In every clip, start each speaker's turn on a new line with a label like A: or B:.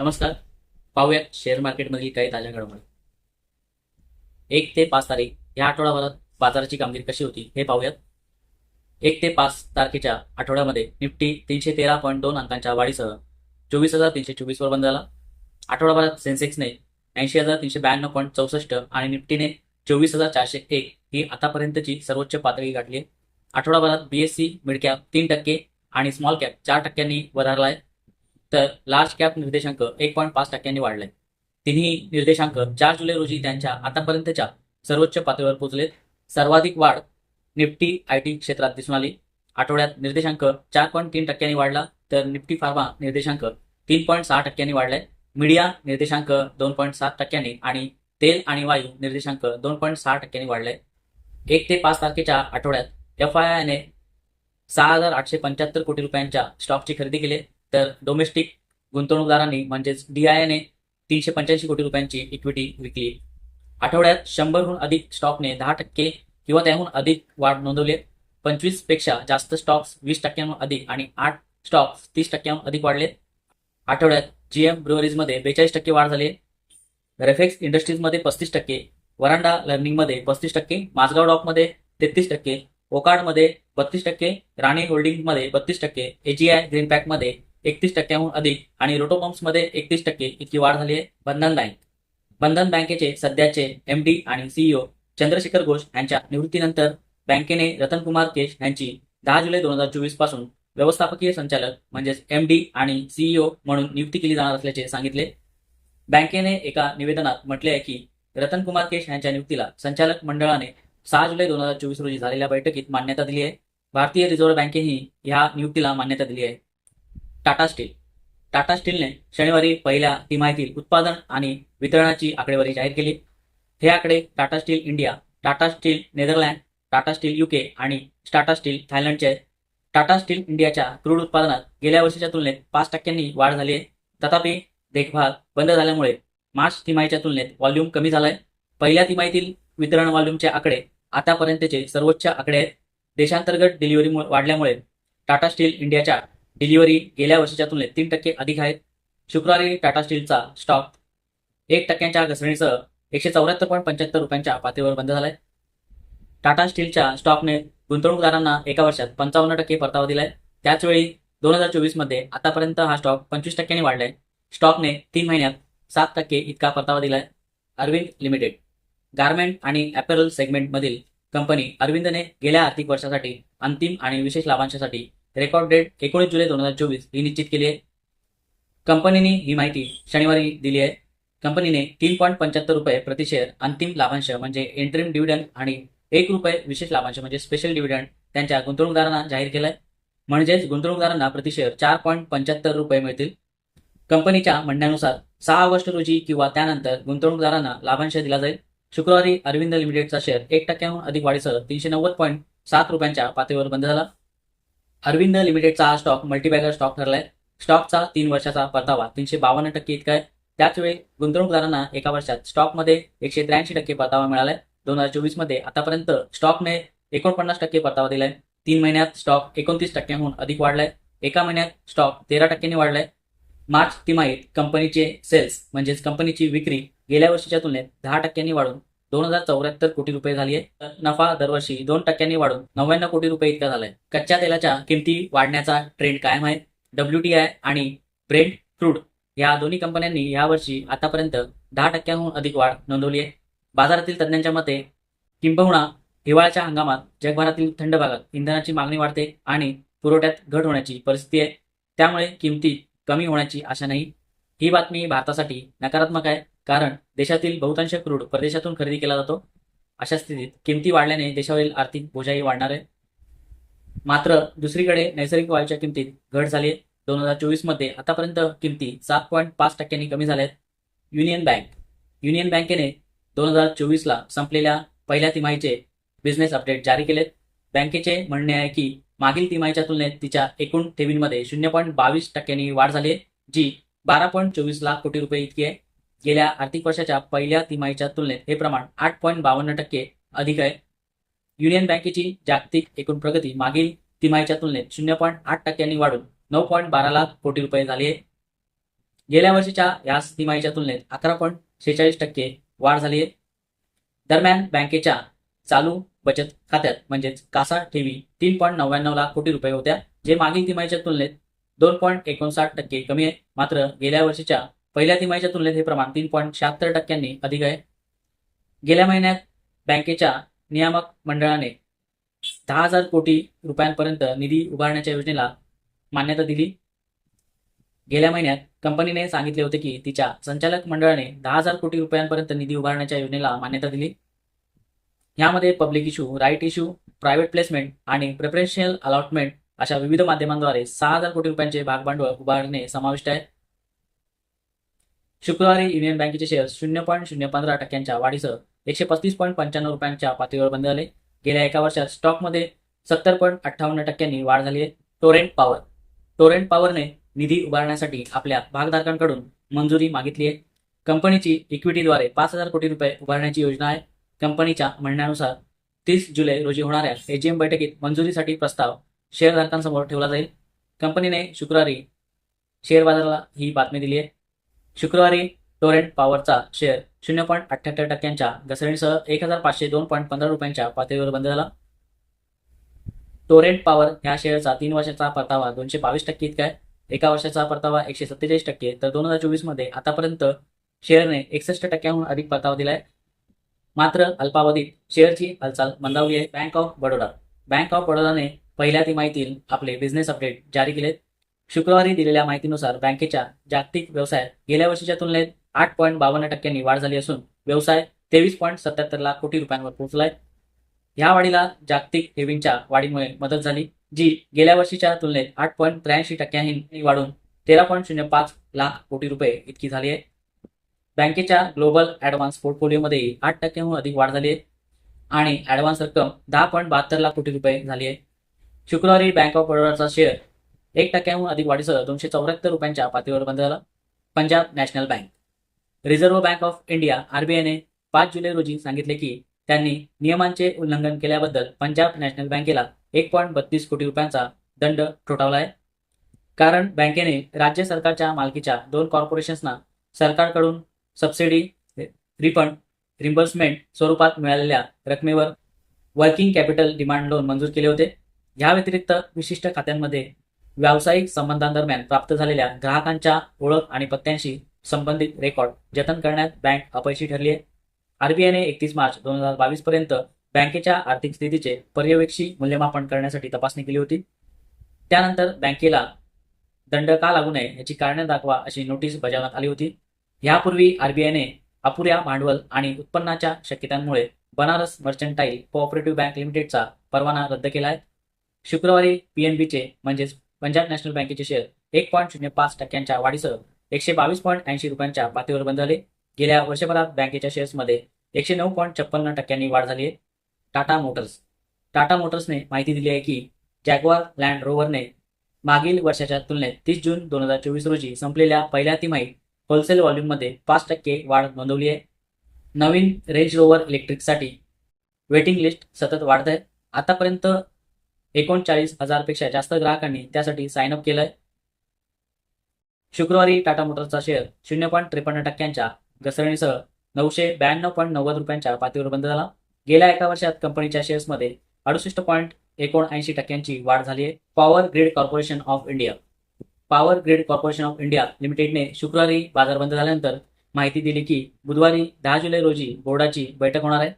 A: नमस्कार. पाहूयात शेअर मार्केटमधील काही ताज्या घडामोडी. एक ते पाच तारीख या आठवड्याभरात बाजाराची कामगिरी कशी होती हे पाहूयात. एक ते पाच तारखेच्या आठवड्यामध्ये निफ्टी तीनशे तेरा पॉईंट दोन अंकांच्या वाढीसह चोवीस हजार तीनशे चोवीसवर बंद झाला. आठवडाभरात सेन्सेक्सने ऐंशी हजार तीनशे ब्याण्णव पॉईंट चौसष्ट आणि निफ्टीने चोवीस हजार चारशे एक ही आतापर्यंतची सर्वोच्च पातळी गाठली आहे. आठवडाभरात बीएससी मिडकॅप तीन टक्के आणि स्मॉल कॅप चार टक्क्यांनी वधारला आहे. तर लार्ज कॅप निर्देशांक एक पॉईंट पाच टक्क्यांनी वाढले. तिन्ही निर्देशांक चार जुलै रोजी त्यांच्या आतापर्यंतच्या सर्वोच्च पातळीवर पोहोचलेत. सर्वाधिक वाढ निफ्टी आय टी क्षेत्रात दिसून आली. आठवड्यात निर्देशांक चार पॉईंट तीन टक्क्यांनी वाढला तर निफ्टी फार्मा निर्देशांक तीन पॉईंट सहा टक्क्यांनी वाढलाय मीडिया निर्देशांक दोन पॉईंट सात टक्क्यांनी आणि तेल आणि वायू निर्देशांक दोन पॉईंट सहा टक्क्यांनी वाढलाय एक ते पाच तारखेच्या आठवड्यात एफ आय आयने सहा हजार आठशे पंच्याहत्तर कोटी रुपयांच्या स्टॉकची खरेदी केली. तर डोमेस्टिक गुंतवणूकदारांनी म्हणजेच डीआयएने तीनशे पंच्याऐंशी कोटी रुपयांची इक्विटी विकली. आठवड्यात शंभरहून अधिक स्टॉकने दहा टक्के किंवा त्याहून अधिक वाढ नोंदवली पंचवीसपेक्षा जास्त स्टॉक्स वीस टक्क्यांहून अधिक आणि आठ स्टॉक्स तीस टक्क्यांहून अधिक वाढले. आठवड्यात जीएम ब्रुअरीजमध्ये बेचाळीस टक्के वाढ झाली रेफेक्स इंडस्ट्रीजमध्ये पस्तीस टक्के वरांडा लर्निंगमध्ये पस्तीस टक्के माझगाव डॉकमध्ये तेहतीस टक्के ओकाडमध्ये बत्तीस टक्के राणी होल्डिंगमध्ये बत्तीस टक्के एजीआय ग्रीन पॅकमध्ये एकतीस टक्क्याहून अधिक आणि रोटोपम्प्समध्ये एकतीस टक्के इतकी वाढ झाली आहे बंधन बँक. बंधन बँकेचे सध्याचे एम डी आणि सीईओ चंद्रशेखर घोष यांच्या निवृत्तीनंतर बँकेने रतनकुमार केश यांची दहा जुलै दोन हजार चोवीसपासून व्यवस्थापकीय संचालक म्हणजेच एम डी आणि सीईओ म्हणून नियुक्ती केली जाणार असल्याचे सांगितले. बँकेने एका निवेदनात म्हटले आहे की रतनकुमार केश यांच्या नियुक्तीला संचालक मंडळाने सहा जुलै दोन हजार चोवीस रोजी झालेल्या बैठकीत मान्यता दिली आहे. भारतीय रिझर्व्ह बँकेही या नियुक्तीला मान्यता दिली आहे. टाटा स्टील. टाटा स्टीलने शनिवारी पहिल्या तिमाहीतील उत्पादन आणि वितरणाची आकडेवारी जाहीर केली. हे आकडे Tata Steel India Tata Steel Netherland Tata Steel UK आणि टाटा स्टील थायलंडचे टाटा स्टील इंडियाच्या क्रूड उत्पादनात गेल्या वर्षीच्या तुलनेत पाच टक्क्यांनी वाढ झाली आहे. तथापि देखभाल बंद झाल्यामुळे मार्च तिमाहीच्या तुलनेत व्हॉल्यूम कमी झालाय. पहिल्या तिमाहीतील वितरण व्हॉल्यूमचे आकडे आतापर्यंतचे सर्वोच्च आकडे आहेत. देशांतर्गत डिलिव्हरी वाढल्यामुळे टाटा स्टील इंडियाच्या डिलिव्हरी गेल्या वर्षीच्या तुलनेत तीन टक्के अधिक आहेत शुक्रवारी टाटा स्टीलचा स्टॉक एक टक्क्यांच्या घसरणीसह एकशे चौऱ्याहत्तर पॉईंट पंच्याहत्तर रुपयांच्या पातळीवर बंद झालाय. टाटा स्टीलच्या स्टॉकने गुंतवणूकदारांना एका वर्षात पंचावन्न टक्के परतावा दिलाय. त्याचवेळी दोन हजार चोवीसमध्ये आतापर्यंत हा स्टॉक पंचवीस टक्क्यांनी वाढलाय. स्टॉकने तीन महिन्यात सात टक्के इतका परतावा दिलाय. अरविंद लिमिटेड गारमेंट आणि ॲपरल सेगमेंटमधील कंपनी अरविंदने गेल्या आर्थिक वर्षासाठी अंतिम आणि विशेष लाभांशासाठी रेकॉर्ड डेट एकोणीस जुलै दोन हजार चोवीस ही निश्चित केली आहे. कंपनीने ही माहिती शनिवारी दिली आहे. कंपनीने तीन पॉईंट पंच्याहत्तर रुपये प्रति शेअर अंतिम लाभांश म्हणजे एंट्रीम डिव्हिडंड आणि एक रुपये विशेष लाभांश म्हणजे स्पेशल डिव्हिडंड त्यांच्या गुंतवणूकदारांना जाहीर केलाय. म्हणजेच गुंतवणूकदारांना प्रति शेअर चार पॉईंट पंच्याहत्तर रुपये मिळतील. कंपनीच्या म्हणण्यानुसार सहा ऑगस्ट रोजी किंवा त्यानंतर गुंतवणूकदारांना लाभांश दिला जाईल. शुक्रवारी अरविंद लिमिटेडचा शेअर एक टक्क्याहून अधिक वाढीसह तीनशे नव्वद पॉईंट सात रुपयांच्या पातळीवर बंद झाला. अरविंद लिमिटेडचा हा स्टॉक मल्टीबॅगर स्टॉक ठरलाय. स्टॉकचा तीन वर्षाचा परतावा तीनशे बावन्न टक्के इतका आहे. त्याचवेळी गुंतवणूकदारांना एका वर्षात स्टॉकमध्ये एकशे त्र्याऐंशी टक्के परतावा मिळालाय. दोन हजार चोवीसमध्ये आतापर्यंत स्टॉकने एकोणपन्नास टक्के परतावा दिलाय. तीन महिन्यात स्टॉक एकोणतीस टक्क्यांहून अधिक वाढलाय. एका महिन्यात स्टॉक तेरा टक्क्यांनी वाढलाय. मार्च तिमाहीत कंपनीचे सेल्स म्हणजेच कंपनीची विक्री गेल्या वर्षीच्या तुलनेत दहा टक्क्यांनी वाढून दोन हजार चौऱ्याहत्तर कोटी रुपये झाली आहे. तर नफा दरवर्षी दोन टक्क्यांनी वाढून नव्याण्णव कोटी रुपये इतका झालाय. कच्च्या तेलाच्या किमती वाढण्याचा ट्रेंड कायम आहे. डब्ल्यू टी आय आणि ब्रेंड क्रूड या दोन्ही कंपन्यांनी यावर्षी आतापर्यंत दहा टक्क्यांहून अधिक वाढ नोंदवली आहे. बाजारातील तज्ज्ञांच्या मते किंबहुना हिवाळ्याच्या हंगामात जगभरातील थंड भागात इंधनाची मागणी वाढते आणि पुरवठ्यात घट होण्याची परिस्थिती आहे. त्यामुळे किमती कमी होण्याची आशा नाही. ही बातमी भारतासाठी नकारात्मक आहे. कारण देशातील बहुतांश क्रूड परदेशातून खरेदी केला जातो. अशा स्थितीत किमती वाढल्याने देशावरील आर्थिक बोजाही वाढणार आहे. मात्र दुसरीकडे नैसर्गिक वायूच्या किमतीत घट झाली आहे. दोन हजार चोवीसमध्ये आतापर्यंत किमती सात पॉईंट पाच टक्क्यांनी कमी झाल्या आहेत. युनियन बँक युनियन बँकेने दोन हजार चोवीसला संपलेल्या पहिल्या तिमाहीचे बिझनेस अपडेट जारी केलेत. बँकेचे म्हणणे आहे की मागील तिमाहीच्या तुलनेत तिच्या एकूण ठेवींमध्ये शून्य पॉईंट बावीस टक्क्यांनी वाढ झाली आहे जी बारा पॉईंट चोवीस लाख कोटी रुपये इतकी आहे. गेल्या आर्थिक वर्षाच्या पहिल्या तिमाहीच्या तुलनेत हे प्रमाण आठ पॉईंट बावन्न टक्के अधिक आहे. युनियन बँकेची जागतिक एकूण प्रगती मागील तिमाहीच्या तुलनेत शून्य पॉईंट आठ टक्क्यांनी वाढून नऊ पॉईंट बारा लाख कोटी रुपये झाली आहे. गेल्या वर्षीच्या याच तिमाहीच्या तुलनेत अकरा पॉईंट शेहेचाळीस टक्के वाढ झाली आहे. दरम्यान बँकेच्या चालू बचत खात्यात म्हणजेच कासा ठेवी तीन पॉईंट नव्याण्णव लाख कोटी रुपये होत्या जे मागील तिमाहीच्या तुलनेत दोन पॉईंट एकोणसाठ टक्के कमी आहे. मात्र गेल्या वर्षीच्या पहिल्या तिमाहीच्या तुलनेत हे प्रमाण तीन पॉईंट शहात्तर टक्क्यांनी अधिक आहे. गेल्या महिन्यात बँकेच्या नियामक मंडळाने दहा हजार कोटी रुपयांपर्यंत निधी उभारण्याच्या योजनेला मान्यता दिली. गेल्या महिन्यात कंपनीने सांगितले होते की तिच्या संचालक मंडळाने दहा हजार कोटी रुपयांपर्यंत निधी उभारण्याच्या योजनेला मान्यता दिली. यामध्ये public issue right issue private placement आणि प्रेफरेन्शियल अलॉटमेंट अशा विविध माध्यमांद्वारे सहा हजार कोटी रुपयांचे भागभांडवल उभारणे समाविष्ट आहे. शुक्रवारी युनियन बँकेचे शेअर शून्य पॉईंट शून्य पंधरा टक्क्यांच्या वाढीसह एकशे पस्तीस पॉईंट पंच्याण्णव रुपयांच्या पातळीवर बंद झाले. गेल्या एका वर्षात स्टॉकमध्ये सत्तर पॉईंट अठ्ठावन्न टक्क्यांनी वाढ झाली आहे. Torrent Power. टोरेंट पॉवरने निधी उभारण्यासाठी आपल्या भागधारकांकडून मंजुरी मागितली आहे. कंपनीची इक्विटीद्वारे पाच हजार कोटी रुपये उभारण्याची योजना आहे. कंपनीच्या म्हणण्यानुसार तीस जुलै रोजी होणाऱ्या एजीएम बैठकीत मंजुरीसाठी प्रस्ताव शेअरधारकांसमोर ठेवला जाईल. कंपनीने शुक्रवारी शेअर बाजाराला ही बातमी दिली आहे. शुक्रवारी टोरेंट पॉवरचा शेअर शून्य पॉईंट अठ्ठ्याहत्तर टक्क्यांच्या घसरणीसह एक हजार पाचशे दोन पॉईंट पंधरा रुपयांच्या पातळीवर बंद झाला. टोरेंट पॉवर ह्या शेअरचा तीन वर्षाचा परतावा दोनशे बावीस टक्के इतका आहे. एका वर्षाचा परतावा एकशे सत्तेचाळीस टक्के तर दोन हजार चोवीसमध्ये आतापर्यंत शेअरने एकसष्ट टक्क्याहून अधिक परतावा दिलाय. मात्र अल्पावधीत शेअरची हालचाल मंदावली आहे. Bank of Baroda. Bank of बडोदाने पहिल्या तिमाहीतील आपले बिझनेस अपडेट जारी केलेत. शुक्रवारी दिलेल्या माहितीनुसार बँकेच्या जागतिक व्यवसायात गेल्या वर्षीच्या तुलनेत आठ पॉईंट बावन्न टक्क्यांनी वाढ झाली असून व्यवसाय तेवीस पॉईंट सत्याहत्तर लाख कोटी रुपयांवर पोहोचलाय. या वाढीला जागतिक ठेवींच्या वाढीमुळे मदत झाली जी गेल्या वर्षीच्या तुलनेत आठ पॉईंट त्र्याऐंशी टक्क्यांनी वाढून तेरा पॉईंट शून्य पाच लाख कोटी रुपये इतकी झाली आहे. बँकेच्या ग्लोबल ऍडव्हान्स पोर्टफोलिओमध्येही आठ टक्क्यांहून अधिक वाढ झाली आहे आणि ऍडव्हान्स रक्कम दहा पॉईंट बहात्तर लाख कोटी रुपये झाली आहे. शुक्रवारी बँक ऑफ बडोदाचा शेअर एक टक्क्याहून अधिक वाढीसह दोनशे चौऱ्याहत्तर रुपयांच्या पातळीवर बंद झाला. Punjab National Bank. Reserve Bank of India आरबीआयने पाच जुलै रोजी सांगितले की त्यांनी नियमांचे उल्लंघन केल्याबद्दल पंजाब नॅशनल बँकेला एक पॉईंट बत्तीस कोटी रुपयांचा दंड ठोठावला आहे. कारण बँकेने राज्य सरकारच्या मालकीच्या दोन कॉर्पोरेशन्सना सरकारकडून सबसिडी रिफंड रिम्बर्समेंट स्वरूपात मिळालेल्या रकमेवर वर्किंग कॅपिटल डिमांड लोन मंजूर केले होते. या व्यतिरिक्त विशिष्ट खात्यांमध्ये व्यावसायिक संबंधांदरम्यान प्राप्त झालेल्या ग्राहकांच्या ओळख आणि पत्त्यांशी संबंधित रेकॉर्ड जतन करण्यात बँक अपयशी ठरली आहे आरबीआयने एकतीस मार्च दोन हजार बावीस पर्यंत बँकेच्या आर्थिक स्थितीचे पर्यवेक्षी मूल्यमापन करण्यासाठी तपासणी केली होती. त्यानंतर बँकेला दंड का लागू नये याची कारणे दाखवा अशी नोटीस बजावण्यात आली होती. यापूर्वी आरबीआयने अपुऱ्या भांडवल आणि उत्पन्नाच्या शक्यतांमुळे बनारस मर्चंटाईल कोऑपरेटिव्ह बँक लिमिटेडचा परवाना रद्द केला आहे शुक्रवारी पीएनबीचे म्हणजेच पंजाब नॅशनल बँकेचे शेअर एक पॉईंट शून्य पाच टक्क्यांच्या वाढीसह एकशे बावीस पॉईंट ऐंशी रुपयांच्या पातळीवर बंद झाले. गेल्या वर्षभरात बँकेच्या शेअर्समध्ये एकशे नऊ पॉईंट छप्पन्न टक्क्यांनी वाढ झाली आहे. टाटा मोटर्स. टाटा मोटर्सने माहिती दिली आहे की जॅगवार लँड रोव्हरने मागील वर्षाच्या तुलनेत तीस जून दोन हजार चोवीस रोजी संपलेल्या पहिल्या तिमाहीत होलसेल व्हॉल्यूममध्ये पाच टक्के वाढ नोंदवली आहे. नवीन रेंज रोव्हर इलेक्ट्रिकसाठी वेटिंग लिस्ट सतत वाढत आहे. आतापर्यंत एकोणचाळीस हजारपेक्षा जास्त ग्राहकांनी त्यासाठी साइन अप केलंय. शुक्रवारी टाटा मोटर्सचा शेअर शून्य पॉईंट त्रेपन्न टक्क्यांच्या घसरणीसह नऊशे ब्याण्णव पॉईंट नव्वद रुपयांच्या पातळीवर बंद झाला. गेल्या एका वर्षात कंपनीच्या शेअर्समध्ये अडुसष्ट पॉईंट एकोणऐंशी टक्क्यांची वाढ झाली आहे. Power Grid Corporation of India Power Grid Corporation of India लिमिटेडने शुक्रवारी बाजार बंद झाल्यानंतर माहिती दिली की बुधवारी दहा जुलै रोजी बोर्डाची बैठक होणार आहे.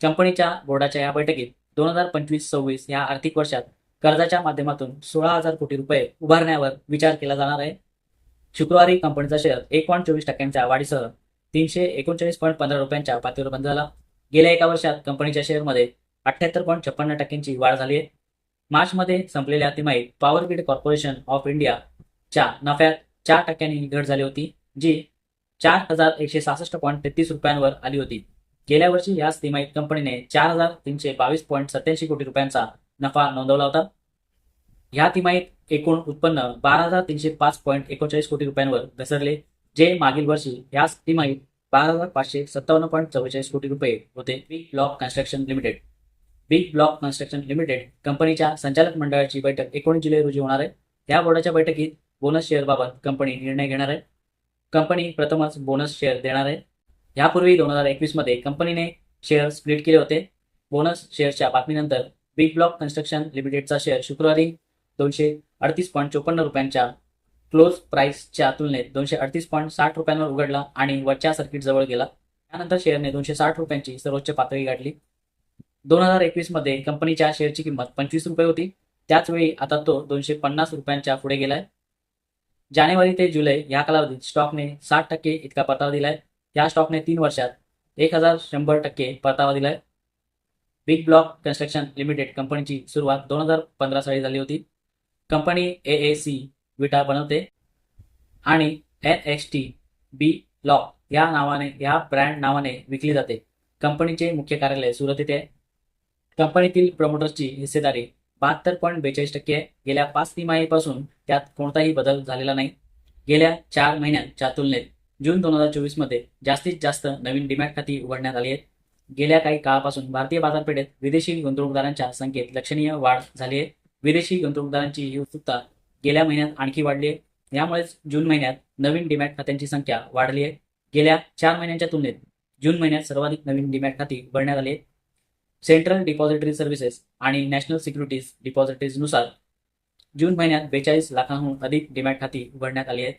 A: कंपनीच्या बोर्डाच्या या बैठकीत दोन हजार पंचवीस सव्वीस या आर्थिक वर्षात कर्जाच्या माध्यमातून सोळा हजार कोटी रुपये उभारण्यावर विचार केला जाणार आहे. शुक्रवारी कंपनीचा शेअर एक पॉईंट चोवीस टक्क्यांच्या वाढीसह तीनशे एकोणचाळीस पॉईंट पंधरा रुपयांच्या पातळीवर बंद झाला. गेल्या एका वर्षात कंपनीच्या शेअरमध्ये अठ्ठ्याहत्तर पॉईंट छप्पन्न टक्क्यांची वाढ झाली आहे. मार्चमध्ये संपलेल्या तिमाहीत पॉवर ग्रीड कॉर्पोरेशन ऑफ इंडियाच्या नफ्यात चार टक्क्यांनी घट झाली होती जी चार हजार एकशे सहासष्ट पॉईंट तेहतीस रुपयांवर आली होती. गेल्या वर्षी याच तिमाहीत कंपनीने चार हजार तीनशे बावीस पॉईंट सत्याऐंशी कोटी रुपयांचा नफा नोंदवला होता. या तिमाहीत एकूण उत्पन्न बारा हजार तीनशे पाच पॉईंट एकोणचाळीस कोटी रुपयांवर घसरले जे मागील वर्षी याच तिमाहीत बारा हजार पाचशे सत्तावन्न पॉईंट चव्वेचाळीस कोटी रुपये होते. Big Block Construction Limited Big Block Construction Limited कंपनीच्या संचालक मंडळाची बैठक एकोणीस जुलै रोजी होणार आहे. त्या बोर्डाच्या बैठकीत बोनस शेअरबाबत कंपनी निर्णय घेणार आहे. कंपनी प्रथमच बोनस शेअर देणार आहे. यापूर्वी दोन हजार एकवीसमध्ये कंपनीने शेअर स्प्लिट केले होते. बोनस शेअरच्या बातमीनंतर बिग ब्लॉक कन्स्ट्रक्शन लिमिटेडचा शेअर शुक्रवारी दोनशे अडतीस पॉईंट चोपन्न रुपयांच्या क्लोज प्राइसच्या तुलनेत दोनशे अडतीस पॉईंट साठ रुपयांवर उघडला आणि वरच्या सर्किट जवळ गेला. त्यानंतर शेअरने दोनशे साठ रुपयांची सर्वोच्च पातळी गाठली. दोन हजार एकवीसमध्ये कंपनीच्या शेअरची किंमत पंचवीस रुपये होती. त्याचवेळी आता तो दोनशे पन्नास रुपयांच्या पुढे गेलाय. जानेवारी ते जुलै या कालावधीत स्टॉकने साठ टक्के इतका परतावा दिलाय. या स्टॉकने तीन वर्षात एक हजार शंभर टक्के परतावा दिलाय. बिग ब्लॉक कन्स्ट्रक्शन लिमिटेड कंपनीची सुरुवात दोन हजार पंधरा साली झाली होती. कंपनी ए ए सी विटा बनवते आणि एन एक्स टी बी लॉक या नावाने या ब्रँड नावाने विकली जाते. कंपनीचे मुख्य कार्यालय सुरत येथे कंपनीतील प्रमोटर्सची हिस्सेदारी बहात्तर पॉईंट बेचाळीस टक्के आहे. गेल्या पाच तिमाहीपासून त्यात कोणताही बदल झालेला नाही. गेल्या चार महिन्यांच्या तुलनेत जून दोन हजार चोवीसमध्ये जास्तीत जास्त नवीन डिमॅट खाती उघडण्यात आली आहेत. गेल्या काही काळापासून भारतीय बाजारपेठेत विदेशी गुंतवणूकदारांच्या संख्येत लक्षणीय वाढ झाली आहे. विदेशी गुंतवणूकदारांची ही उत्सुकता गेल्या महिन्यात आणखी वाढली आहे. यामुळेच जून महिन्यात नवीन डिमॅट खात्यांची संख्या वाढली आहे. गेल्या चार महिन्यांच्या तुलनेत जून महिन्यात सर्वाधिक नवीन डिमॅट खाती उघडण्यात आली आहेत. सेंट्रल डिपॉझिटरी सर्व्हिसेस आणि नॅशनल सिक्युरिटीज डिपॉझिटरीजनुसार जून महिन्यात बेचाळीस लाखांहून अधिक डिमॅट खाती उघडण्यात आली आहेत.